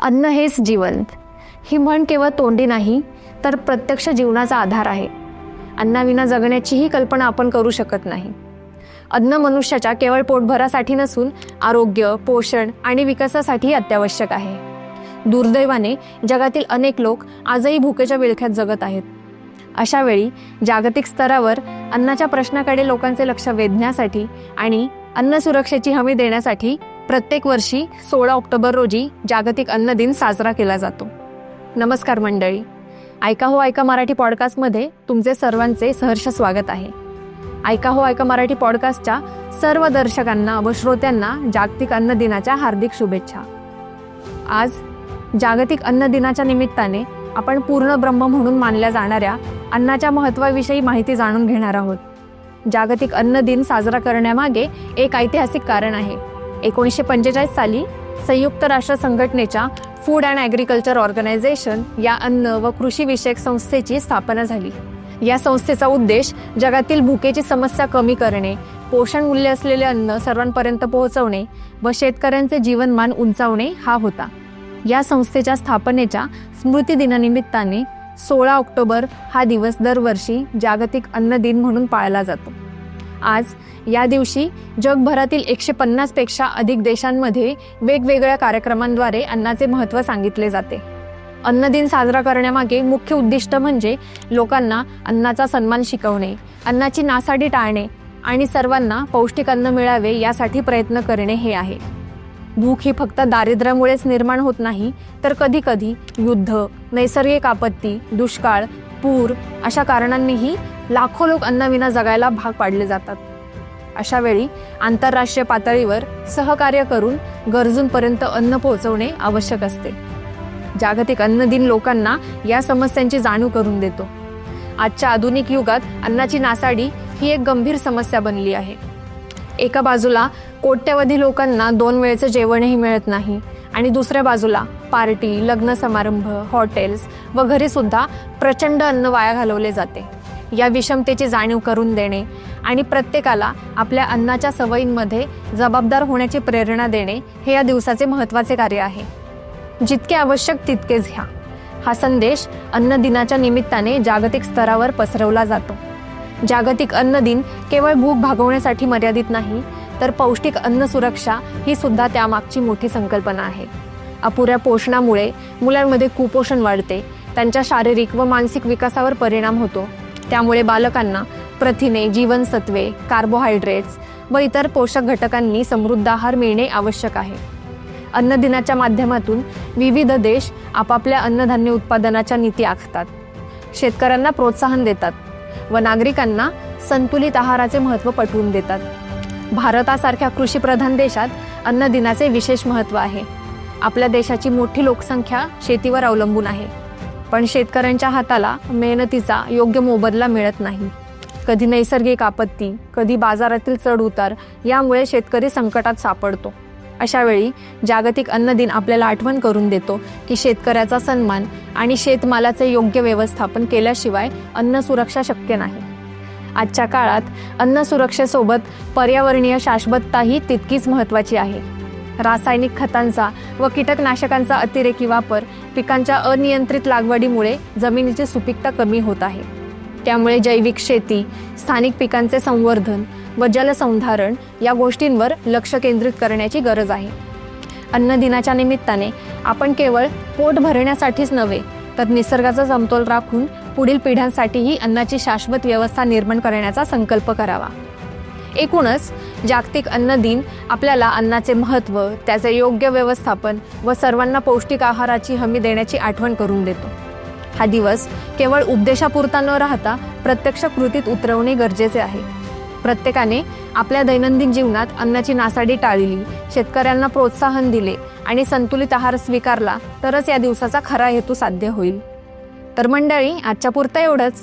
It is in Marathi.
अन्न हेच जीवन ही म्हण केवळ तोंडी नाही तर प्रत्यक्ष जीवनाचा आधार आहे. अन्नाविना जगण्याचीही कल्पना आपण करू शकत नाही. अन्न मनुष्याच्या केवळ पोटभरासाठी नसून आरोग्य पोषण आणि विकासासाठी अत्यावश्यक आहे. दुर्दैवाने जगातील अनेक लोक आजही भुकेच्या विळख्यात जगत आहेत. अशा वेळी जागतिक स्तरावर अन्नाच्या प्रश्नाकडे लोकांचे लक्ष वेधण्यासाठी आणि अन्न सुरक्षेची हमी देण्यासाठी प्रत्येक वर्षी सोळा ऑक्टोबर रोजी जागतिक अन्न दिन साजरा केला जातो. नमस्कार मंडळी. ऐका हो ऐका मराठी पॉडकास्टमध्ये तुमचे सर्वांचे सहर्ष स्वागत आहे. ऐका हो ऐका मराठी पॉडकास्टच्या सर्व दर्शकांना व श्रोत्यांना जागतिक अन्न दिनाच्या हार्दिक शुभेच्छा. आज जागतिक अन्न दिनाच्या निमित्ताने आपण पूर्ण ब्रह्म म्हणून मानल्या जाणाऱ्या अन्नाच्या महत्त्वाविषयी माहिती जाणून घेणार आहोत. जागतिक अन्न दिन साजरा करण्यामागे एक ऐतिहासिक कारण आहे. एकोणीसशे पंचेचाळीस साली संयुक्त राष्ट्र संघटनेच्या फूड अँड ॲग्रिकल्चर ऑर्गनायझेशन या अन्न व कृषीविषयक संस्थेची स्थापना झाली. या संस्थेचा उद्देश जगातील भुकेची समस्या कमी करणे पोषण मूल्य असलेले अन्न सर्वांपर्यंत पोहोचवणे व शेतकऱ्यांचे जीवनमान उंचावणे हा होता. या संस्थेच्या स्थापनेच्या स्मृती दिनानिमित्ताने सोळा ऑक्टोबर हा दिवस दरवर्षी जागतिक अन्न दिन म्हणून पाळला जातो. आज या दिवशी जगभरातील एकशे पन्नासपेक्षा अधिक देशांमध्ये वेगवेगळ्या कार्यक्रमांद्वारे अन्नाचे महत्त्व सांगितले जाते. अन्न दिन साजरा करण्यामागे मुख्य उद्दिष्ट म्हणजे लोकांना अन्नाचा सन्मान शिकवणे अन्नाची नासाडी टाळणे आणि सर्वांना पौष्टिक अन्न मिळावे यासाठी प्रयत्न करणे हे आहे. भूक ही फक्त दारिद्र्यामुळेच निर्माण होत नाही तर कधीकधी युद्ध नैसर्गिक आपत्ती दुष्काळ पूर अशा कारणांनीही लाखो लोक अन्नाविना जगायला भाग पाडले जातात. अशा वेळी आंतरराष्ट्रीय पातळीवर सहकार्य करून गरजूंपर्यंत अन्न पोहोचवणे आवश्यक असते. जागतिक अन्न दिन लोकांना या समस्यांची जाणीव करून देतो. आजच्या आधुनिक युगात अन्नाची नासाडी ही एक गंभीर समस्या बनली आहे. एका बाजूला कोट्यवधी लोकांना दोन वेळचं जेवणही मिळत नाही आणि दुसऱ्या बाजूला पार्टी लग्न समारंभ हॉटेल्स व सुद्धा प्रचंड अन्न वाया घालवले जाते. या विषमतेची जाणीव करून देणे आणि प्रत्येकाला आपल्या अन्नाच्या सवयींमध्ये जबाबदार होण्याची प्रेरणा देणे हे या दिवसाचे महत्त्वाचे कार्य आहे. जितके आवश्यक तितकेच घ्या. हा संदेश अन्न दिनाच्या निमित्ताने जागतिक स्तरावर पसरवला जातो. जागतिक अन्न दिन केवळ भूक भागवण्यासाठी मर्यादित नाही तर पौष्टिक अन्न सुरक्षा ही सुद्धा त्यामागची मोठी संकल्पना आहे. अपुऱ्या पोषणामुळे मुलांमध्ये कुपोषण वाढते. त्यांच्या शारीरिक व मानसिक विकासावर परिणाम होतो. त्यामुळे बालकांना प्रथिने जीवनसत्वे कार्बोहायड्रेट्स व इतर पोषक घटकांनी समृद्ध आहार मिळणे आवश्यक आहे. अन्नदिनाच्या माध्यमातून विविध देश आपापल्या अन्नधान्य उत्पादनाच्या नीती आखतात. शेतकऱ्यांना प्रोत्साहन देतात व नागरिकांना संतुलित आहाराचे महत्त्व पटवून देतात. भारतासारख्या कृषीप्रधान देशात अन्नदिनाचे विशेष महत्त्व आहे. आपल्या देशाची मोठी लोकसंख्या शेतीवर अवलंबून आहे. पण शेतकऱ्यांच्या हाताला मेहनतीचा योग्य मोबदला मिळत नाही. कधी नैसर्गिक आपत्ती कधी बाजारातील चढउतार यामुळे शेतकरी संकटात सापडतो. अशावेळी जागतिक अन्न दिन आपल्याला आठवण करून देतो की शेतकऱ्याचा सन्मान आणि शेतमालाचे योग्य व्यवस्थापन केल्याशिवाय अन्न सुरक्षा शक्य नाही. आजच्या काळात अन्न सुरक्षेसोबत पर्यावरणीय शाश्वतताही तितकीच महत्त्वाची आहे. रासायनिक खतांचा व कीटकनाशकांचा अतिरेकी वापर पिकांच्या अनियंत्रित लागवडीमुळे जमिनीची सुपीकता कमी होत आहे. त्यामुळे जैविक शेती स्थानिक पिकांचे संवर्धन व जलसंधारण या गोष्टींवर लक्ष केंद्रित करण्याची गरज आहे. अन्न दिनाच्या निमित्ताने आपण केवळ पोट भरण्यासाठीच नव्हे तर निसर्गाचा समतोल राखून पुढील पिढ्यांसाठीही अन्नाची शाश्वत व्यवस्था निर्माण करण्याचा संकल्प करावा. एकूणच जागतिक अन्न दिन आपल्याला अन्नाचे महत्त्व त्याचे योग्य व्यवस्थापन व सर्वांना पौष्टिक आहाराची हमी देण्याची आठवण करून देतो. हा दिवस केवळ उपदेशापुरता न राहता प्रत्यक्ष कृतीत उतरवणे गरजेचे आहे. प्रत्येकाने आपल्या दैनंदिन जीवनात अन्नाची नासाडी टाळली शेतकऱ्यांना प्रोत्साहन दिले आणि संतुलित आहार स्वीकारला तरच या दिवसाचा खरा हेतू साध्य होईल. तर मंडळी आजच्या पुरता एवढंच.